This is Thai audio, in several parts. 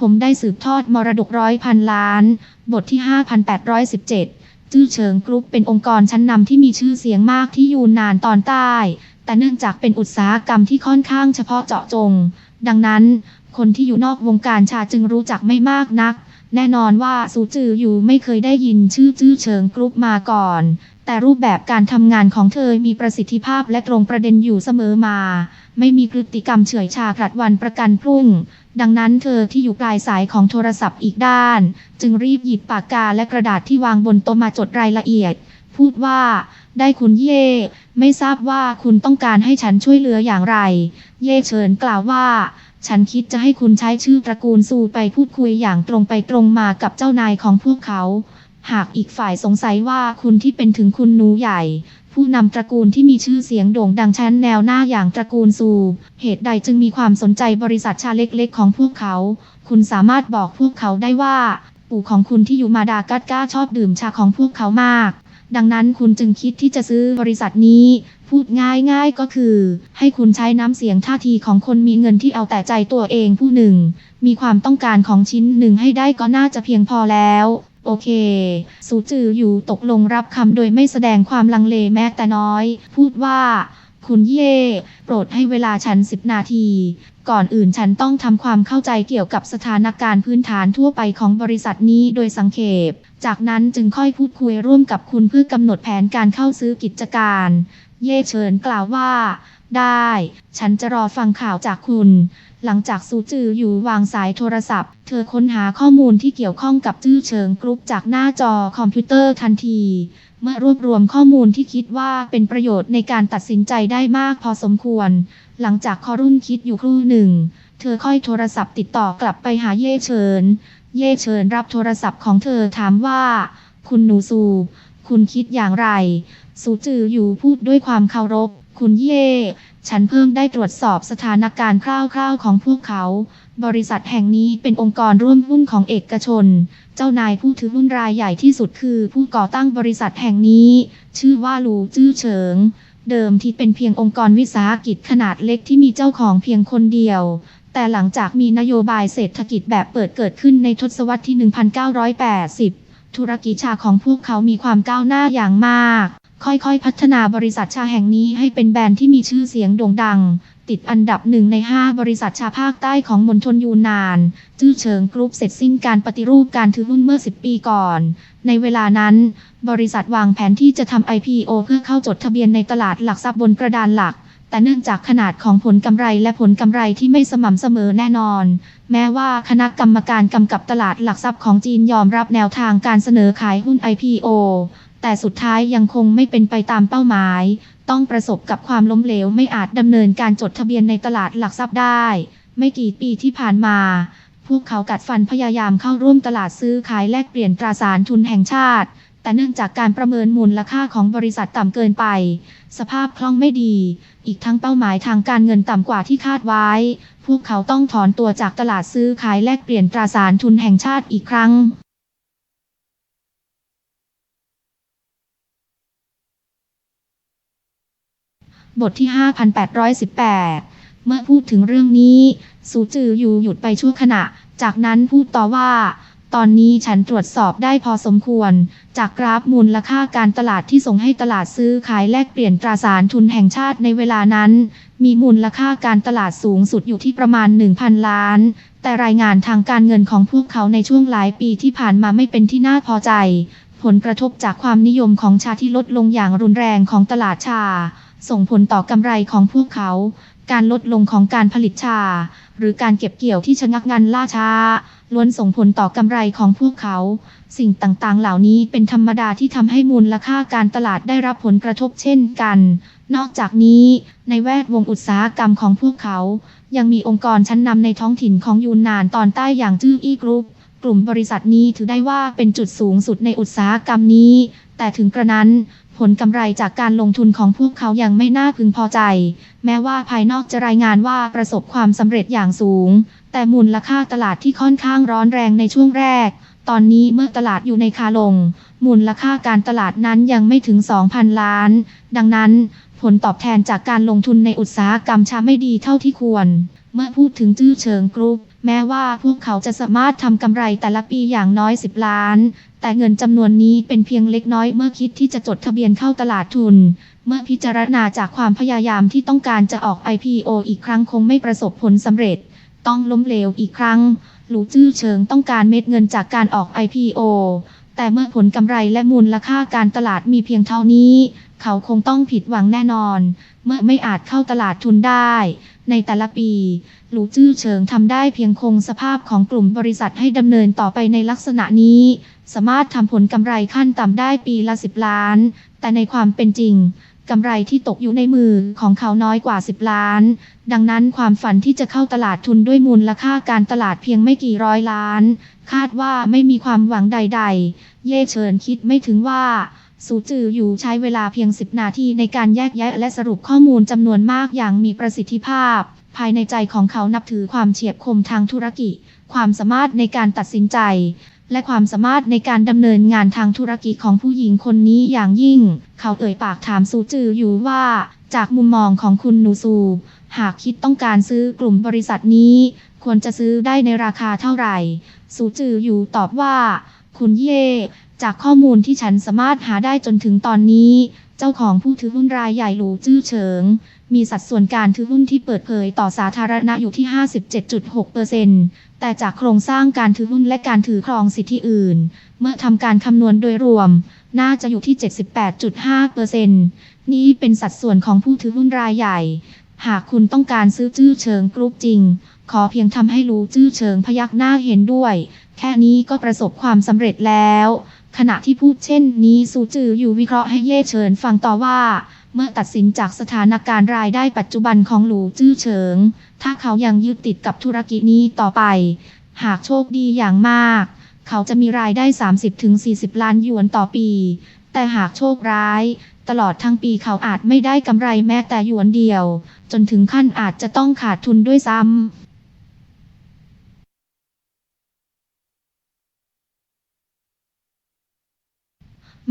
ผมได้สืบทอดมรดกร้อยพันล้าน บทที่ 5817 จื้อเฉิงกรุ๊ปเป็นองค์กรชั้นนำที่มีชื่อเสียงมากที่ยูนนานตอนใต้ แต่เนื่องจากเป็นอุตสาหกรรมที่ค่อนข้างเฉพาะเจาะจง ดังนั้น คนที่อยู่นอกวงการชาจึงรู้จักไม่มากนัก แน่นอนว่าสูจืออยู่ไม่เคยได้ยินชื่อจื้อเฉิงกรุ๊ปมาก่อน แต่รูปแบบการทำงานของเธอมีประสิทธิภาพและตรงประเด็นอยู่เสมอมา ไม่มีพฤติกรรมเฉื่อยชาผลัดวันประกันพรุ่ง ดังนั้นเธอที่อยู่ปลายสายของโทรศัพท์อีกด้าน จึงรีบหยิบปากกาและกระดาษที่วางบนโต๊ะมาจดรายละเอียด พูดว่า ได้คุณเย่ ไม่ทราบว่าคุณต้องการให้ฉันช่วยเหลืออย่างไร เย่เฉินกล่าวว่า ฉันคิดจะให้คุณใช้ชื่อตระกูลซูไปพูดคุยอย่างตรงไปตรงมากับเจ้านายของพวกเขา หากอีกฝ่ายสงสัยว่าคุณที่เป็นถึงคุณหนูใหญ่ ผู้นำตระกูลที่มีชื่อเสียงโด่งดังชั้นแนวหน้าอย่างตระกูลซู เหตุใดจึงมีความสนใจบริษัทชาเล็กๆ ของพวกเขา คุณสามารถบอกพวกเขาได้ว่า ปู่ของคุณที่อยู่มาดากัสการ์ชอบดื่มชาของพวกเขามาก ดังนั้นคุณจึงคิดที่จะซื้อบริษัทนี้ พูดง่ายๆก็คือ ให้คุณใช้น้ำเสียงท่าทีของคนมีเงินที่เอาแต่ใจตัวเองผู้หนึ่ง มีความต้องการของชิ้นหนึ่งให้ได้ก็น่าจะเพียงพอแล้ว โอเค สูจืออยู่ตกลงรับคำโดยไม่แสดงความลังเลแม้แต่น้อย พูดว่า คุณเย่ โปรดให้เวลาฉันสิบนาที ก่อนอื่นฉันต้องทำความเข้าใจเกี่ยวกับสถานการณ์พื้นฐานทั่วไปของบริษัทนี้โดยสังเขป จากนั้นจึงค่อยพูดคุยร่วมกับคุณเพื่อกำหนดแผนการเข้าซื้อกิจการ เย่เฉินกล่าวว่า ได้ ฉันจะรอฟังข่าวจากคุณ หลังจากซูจืออยู่วางสายโทรศัพท์ เธอค้นหาข้อมูลที่เกี่ยวข้องกับจื้อเฉิงกรุ๊ปจากหน้าจอคอมพิวเตอร์ทันที เมื่อรวบรวมข้อมูลที่คิดว่าเป็นประโยชน์ในการตัดสินใจได้มากพอสมควร หลังจากคอรุ่นคิดอยู่ครู่หนึ่ง เธอค่อยโทรศัพท์ติดต่อกลับไปหาเย่เฉิน เย่เฉินรับโทรศัพท์ของเธอถามว่า คุณหนูซู คุณคิดอย่างไร สูจืออยู่พูดด้วยความเคารพ คุณเย่ ฉันเพิ่งได้ตรวจสอบสถานการณ์คร่าวๆของพวกเขา บริษัทแห่งนี้เป็นองค์กรร่วมหุ้นของเอกชน เจ้านายผู้ถือหุ้นรายใหญ่ที่สุดคือผู้ก่อตั้งบริษัทแห่งนี้ ชื่อว่าหลูจื้อเฉิง เดิมที่เป็นเพียงองค์กรวิสาหกิจขนาดเล็กที่มีเจ้าของเพียงคนเดียวแต่หลังจากมีนโยบายเศรษฐกิจแบบเปิดเกิดขึ้นในทศวรรษที่ 1980 ธุรกิจชาของพวกเขามีความก้าวหน้าอย่างมาก ค่อยๆ พัฒนาบริษัทชาแห่งนี้ให้เป็นแบรนด์ที่มีชื่อเสียงโด่งดัง ติดอันดับหนึ่งใน 5 บริษัทชาภาคใต้ของมณฑลยูนนาน จื้อเฉิงกรุ๊ปเสร็จสิ้นการปฏิรูปการถือหุ้นเมื่อ 10 ปีก่อน ในเวลานั้น บริษัทวางแผนที่จะทำ IPO เพื่อเข้าจดทะเบียนในตลาดหลักทรัพย์บนกระดานหลักแต่เนื่องจากขนาดของผลกำไรและผลกำไรที่ไม่สม่ำเสมอแน่นอน แม้ว่าคณะกรรมการกำกับตลาดหลักทรัพย์ของจีนยอมรับแนวทางการเสนอขายหุ้น IPO แต่สุดท้ายยังคงไม่เป็นไปตามเป้าหมาย ต้องประสบกับความล้มเหลวไม่อาจดำเนินการจดทะเบียนในตลาดหลักทรัพย์ได้ ไม่กี่ปีที่ผ่านมา พวกเขากัดฟันพยายามเข้าร่วมตลาดซื้อขายแลกเปลี่ยนตราสารทุนแห่งชาติ แต่เนื่องจากการประเมินมูลค่าของบริษัทต่ำเกินไป สภาพคล่องไม่ดี อีกทั้งเป้าหมายทางการเงินต่ำกว่าที่คาดไว้ พวกเขาต้องถอนตัวจากตลาดซื้อขายแลกเปลี่ยนตราสารทุนแห่งชาติอีกครั้ง บทที่ 5818 เมื่อพูดถึงเรื่องนี้ สูจืออยู่หยุดไปชั่วขณะ จากนั้นพูดต่อว่า ตอนนี้ฉันตรวจสอบได้พอสมควร จากกราฟมูลค่าการตลาดที่ส่งให้ตลาดซื้อขายแลกเปลี่ยนตราสารทุนแห่งชาติในเวลานั้น มีมูลค่าการตลาดสูงสุดอยู่ที่ประมาณ 1,000 ล้าน แต่รายงานทางการเงินของพวกเขาในช่วงหลายปีที่ผ่านมาไม่เป็นที่น่าพอใจ ผลกระทบจากความนิยมของชาที่ลดลงอย่างรุนแรงของตลาดชา ส่งผลต่อกำไรของพวกเขา การลดลงของการผลิตชา หรือการเก็บเกี่ยวที่ชะงักงันล่าช้า ล้วนส่งผลต่อกำไรของพวกเขา สิ่งต่างๆ เหล่านี้เป็นธรรมดาที่ทำให้มูลค่าการตลาดได้รับผลกระทบเช่นกัน นอกจากนี้ ในแวดวงอุตสาหกรรมของพวกเขา ยังมีองค์กรชั้นนำในท้องถิ่นของยูนนานตอนใต้อย่างจื้ออี้กรุ๊ปกลุ่มบริษัทนี้ถือได้ว่าเป็นจุดสูงสุดในอุตสาหกรรมนี้ แต่ถึงกระนั้น ผลกำไรจากการลงทุนของพวกเขายังไม่น่าพึงพอใจ แม้ว่าภายนอกจะรายงานว่าประสบความสำเร็จอย่างสูง แต่มูลค่าตลาดที่ค่อนข้างร้อนแรงในช่วงแรก ตอนนี้เมื่อตลาดอยู่ในคาลง มูลค่าการตลาดนั้นยังไม่ถึง 2,000 ล้าน ดังนั้น ผลตอบแทนจากการลงทุนในอุตสาหกรรมชาไม่ดีเท่าที่ควร เมื่อพูดถึงจื้อเฉิงกรุ๊ปแม้ว่าพวกเขาจะสามารถทำกำไรแต่ละปีอย่างน้อย 10 ล้าน แต่เงินจำนวนนี้เป็นเพียงเล็กน้อยเมื่อคิดที่จะจดทะเบียนเข้าตลาดทุน เมื่อพิจารณาจากความพยายามที่ต้องการจะออก IPO อีกครั้งคงไม่ประสบผลสำเร็จ ต้องล้มเหลวอีกครั้ง หลูจื้อเฉิงต้องการเม็ดเงินจากการออก IPO แต่เมื่อผลกำไรและมูลค่าการตลาดมีเพียงเท่านี้ เขาคงต้องผิดหวังแน่นอน เมื่อไม่อาจเข้าตลาดทุนได้ ในแต่ละปี หลูจื้อเฉิงทำได้เพียงคงสภาพของกลุ่มบริษัทให้ดำเนินต่อไปในลักษณะนี้ สามารถทำผลกำไรขั้นต่ำได้ปีละ 10 ล้าน แต่ในความเป็นจริงกำไรที่ตกอยู่ในมือของเขาน้อยกว่า 10 ล้าน ดังนั้นความฝันที่จะเข้าตลาดทุนด้วยมูลค่าการตลาดเพียงไม่กี่ร้อยล้าน คาดว่าไม่มีความหวังใด ๆ เย่เฉินคิดไม่ถึงว่า สูจืออยู่ใช้เวลาเพียง 10 นาทีในการแยกแยะและสรุปข้อมูลจำนวนมากอย่างมีประสิทธิภาพ ภายในใจของเขานับถือความเฉียบคมทางธุรกิจ ความสามารถในการตัดสินใจ และความสามารถในการดำเนินงานทางธุรกิจของผู้หญิงคนนี้อย่างยิ่ง เขาเอ่ยปากถามสูจืออยู่ว่า จากมุมมองของคุณนูซู หากคิดต้องการซื้อกลุ่มบริษัทนี้ ควรจะซื้อได้ในราคาเท่าไหร่สูจืออยู่ตอบว่า คุณเย่ จากข้อมูลที่ฉันสามารถหาได้จนถึงตอนนี้ เจ้าของผู้ถือหุ้นรายใหญ่หลูจื้อเฉิงมีสัดส่วนการถือหุ้นที่เปิดเผยต่อสาธารณะอยู่ที่ 57.6% แต่จากโครงสร้างการถือหุ้นและการถือครองสิทธิอื่น เมื่อทำการคำนวณโดยรวม น่าจะอยู่ที่ 78.5%นี้เป็นสัดส่วนของผู้ถือหุ้นรายใหญ่ หากคุณต้องการซื้อจื้อเฉิงกรุ๊ปจริง ขอเพียงทำให้รู้จื้อเฉิงพยักหน้าเห็นด้วย แค่นี้ก็ประสบความสำเร็จแล้ว ขณะที่พูดเช่นนี้สูจืออยู่วิเคราะห์ให้เย่เฉินฟังต่อว่า เมื่อตัดสินจากสถานการณ์รายได้ปัจจุบันของหลูจื้อเฉิง ถ้าเขายังยึดติดกับธุรกิจนี้ต่อไป หากโชคดีอย่างมาก เขาจะมีรายได้ 30-40 ล้านหยวนต่อปี แต่หากโชคร้าย ตลอดทั้งปีเขาอาจไม่ได้กำไรแม้แต่หยวนเดียว จนถึงขั้นอาจจะต้องขาดทุนด้วยซ้ำ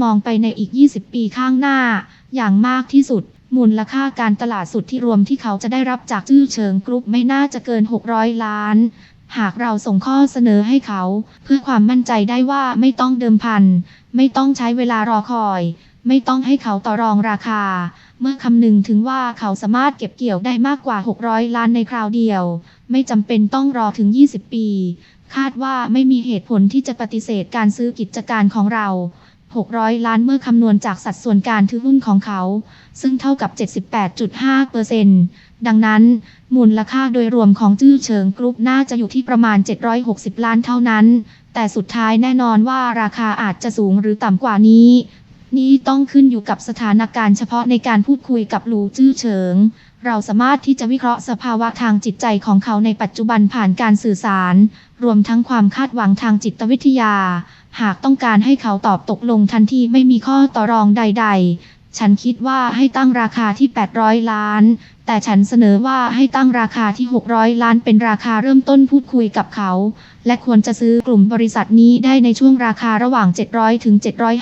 มองไปในอีก 20 ปีข้างหน้า อย่างมากที่สุด มูลค่าการตลาดสุดที่รวมที่เขาจะได้รับจากชื่อเชิงกรุ๊ปไม่น่าจะเกิน 600 ล้าน หากเราส่งข้อเสนอให้เขา เพื่อความมั่นใจได้ว่าไม่ต้องเดิมพัน ไม่ต้องใช้เวลารอคอย ไม่ต้องให้เขาต่อรองราคา เมื่อคำนึงถึงว่าเขาสามารถเก็บเกี่ยวได้มากกว่า 600 ล้านในคราวเดียว ไม่จำเป็นต้องรอถึง 20 ปี คาดว่าไม่มีเหตุผลที่จะปฏิเสธการซื้อกิจการของเรา 600 ล้านเมื่อคำนวณจากสัดส่วนการถือหุ้นของเขา ซึ่งเท่ากับ 78.5%ดังนั้น มูลค่าโดยรวมของจื้อเฉิงกรุ๊ปน่าจะอยู่ที่ประมาณ 760 ล้านเท่านั้น แต่สุดท้ายแน่นอนว่าราคาอาจจะสูงหรือต่ำกว่านี้ นี้ต้องขึ้นอยู่กับสถานการณ์เฉพาะในการพูดคุยกับหลูจื้อเฉิงเราสามารถที่จะวิเคราะห์สภาวะทางจิตใจของเขาในปัจจุบันผ่านการสื่อสาร รวมทั้งความคาดหวังทางจิตวิทยา หากต้องการให้เขาตอบตกลงทันทีไม่มีข้อต่อรองใด ๆ ฉันคิดว่าให้ตั้งราคาที่ 800 ล้าน แต่ฉันเสนอว่าให้ตั้งราคาที่ 600 ล้านเป็นราคาเริ่มต้นพูดคุยกับเขา และควรจะซื้อกลุ่มบริษัทนี้ได้ในช่วงราคาระหว่าง 700 ถึง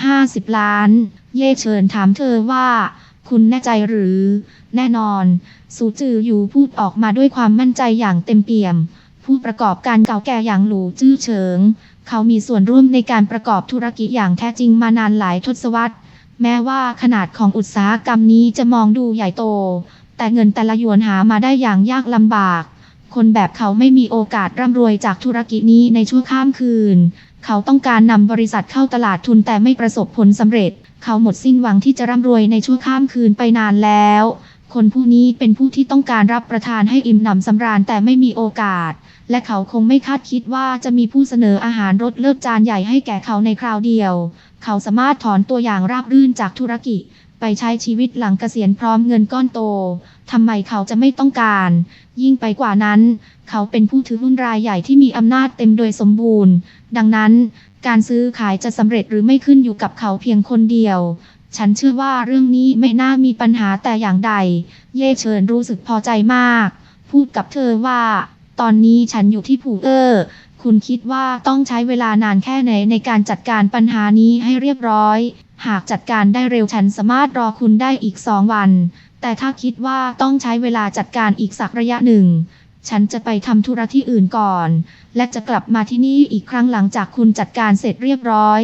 750 ล้าน เย่เชิญถามเธอว่าคุณแน่ใจหรือ แน่นอน สูจืออยู่พูดออกมาด้วยความมั่นใจอย่างเต็มเปี่ยม ผู้ประกอบการเก่าแก่อย่างหลูจื้อเฉิง เขามีส่วนร่วมในการประกอบธุรกิจอย่างแท้จริงมานานหลายทศวรรษ แม้ว่าขนาดของอุตสาหกรรมนี้จะมองดูใหญ่โต แต่เงินแต่ละหยวนหามาได้อย่างยากลำบาก คนแบบเขาไม่มีโอกาสร่ำรวยจากธุรกิจนี้ในชั่วข้ามคืน เขาต้องการนำบริษัทเข้าตลาดทุนแต่ไม่ประสบผลสำเร็จ เขาหมดสิ้นหวังที่จะร่ำรวยในชั่วข้ามคืนไปนานแล้ว คนผู้นี้เป็นผู้ที่ต้องการรับประทานให้อิ่มหนำสำราญแต่ไม่มีโอกาส และเขาคงไม่คาดคิดว่าจะมีผู้เสนออาหารรสเลิศจานใหญ่ให้แก่เขาในคราวเดียว เขาสามารถถอนตัวอย่างราบรื่นจากธุรกิจ ไปใช้ชีวิตหลังเกษียณพร้อมเงินก้อนโต ทำไมเขาจะไม่ต้องการ ยิ่งไปกว่านั้น เขาเป็นผู้ถือหุ้นรายใหญ่ที่มีอำนาจเต็มโดยสมบูรณ์ ดังนั้น การซื้อขายจะสำเร็จหรือไม่ขึ้นอยู่กับเขาเพียงคนเดียวฉันเชื่อว่าเรื่องนี้ไม่น่ามีปัญหาแต่อย่างใด เย่เฉินรู้สึกพอใจมาก พูดกับเธอว่า ตอนนี้ฉันอยู่ที่ผูเออร์คุณคิดว่าต้องใช้เวลานานแค่ไหนในการจัดการปัญหานี้ให้เรียบร้อย หากจัดการได้เร็วฉันสามารถรอคุณได้อีกสองวัน แต่ถ้าคิดว่าต้องใช้เวลาจัดการอีกสักระยะหนึ่ง ฉันจะไปทำธุระที่อื่นก่อน และจะกลับมาที่นี่อีกครั้งหลังจากคุณจัดการเสร็จเรียบร้อย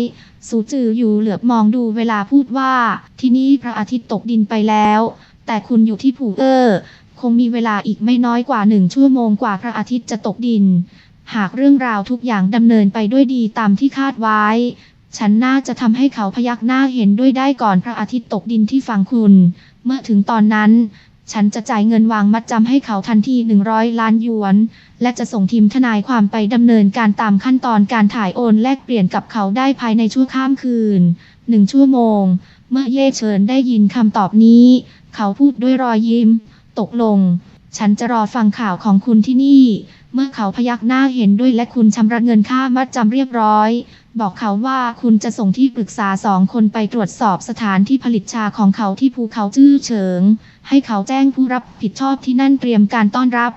สูจืออยู่เหลือบมองดูเวลาพูดว่า ที่นี่พระอาทิตย์ตกดินไปแล้ว แต่คุณอยู่ที่ผูเออร์ คงมีเวลาอีกไม่น้อยกว่าหนึ่งชั่วโมงกว่าพระอาทิตย์จะตกดิน หากเรื่องราวทุกอย่างดำเนินไปด้วยดีตามที่คาดไว้ ฉันน่าจะทำให้เขาพยักหน้าเห็นด้วยได้ก่อนพระอาทิตย์ตกดินที่ฝั่งคุณ เมื่อถึงตอนนั้นฉันจะจ่ายเงินวางมัดจำให้เขาทันที 100 ล้านหยวน และจะส่งทีมทนายความไปดำเนินการตามขั้นตอนการถ่ายโอนแลกเปลี่ยนกับเขาได้ภายในชั่วข้ามคืนหนึ่งชั่วโมง เมื่อเย่เฉินได้ยินคำตอบนี้ เขาพูดด้วยรอยยิ้ม ตกลง ฉันจะรอฟังข่าวของคุณที่นี่ เมื่อเขาพยักหน้าเห็นด้วยและคุณชำระเงินค่ามัดจำเรียบร้อย บอกเขาว่าคุณจะส่งที่ปรึกษาสองคนไปตรวจสอบสถานที่ผลิตชาของเขาที่ภูเขาจื้อเฉิง ให้เขาแจ้งผู้รับผิดชอบที่นั่นเตรียมการต้อนรับ